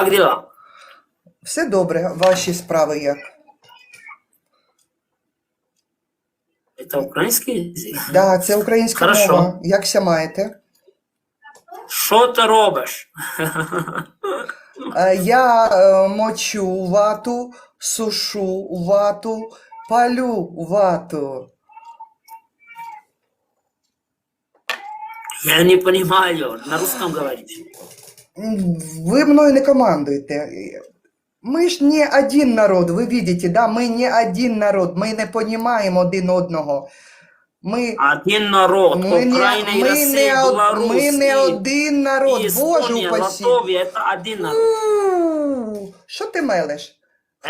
Как дела? Все добре, ваші справи як? Это украинский язык? Да, це українська Хорошо. мова. Якся маєте? Що ти робиш? Е, Я е, мочу вату, сушу вату, палю вату. Я не понимаю. На русском говорите М, Ви мною не командуєте. Ми ж не один народ, ви бачите, да? ми не один народ, ми не розуміємо один одного. Ми, Один народ. ми, не, Украина и ми, Россия, не, од- Беларусь. ми не и- один народ, и Боже Эстония, упаси. Латвия. Это один народ. Фу, Що ти мелеш?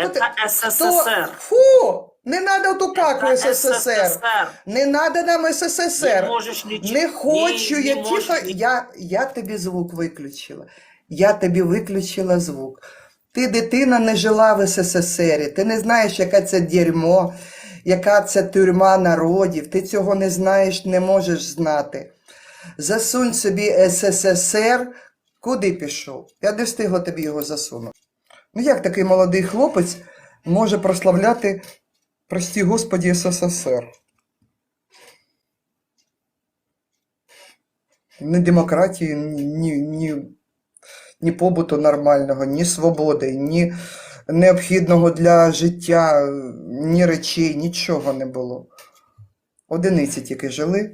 Що ти- Это СССР. Фу! Не треба Это СССР. Не треба нам СССР. нічого. Не хочу, не, я не тихо, я, я тобі звук виключила. Я тобі виключила звук. Ти дитина не жила в СССР, ти не знаєш, яке це дерьмо, яка це тюрма народів, ти цього не знаєш, не можеш знати. Засунь собі СССР, куди пішов? Я не встигла тобі його засунути. Ну як такий молодий хлопець може прославляти, прості господі, СССР? Ні демократії, ні, ні, ні побуту нормального, ні свободи, ні необхідного для життя, ні речей, нічого не було. Одиниці тільки жили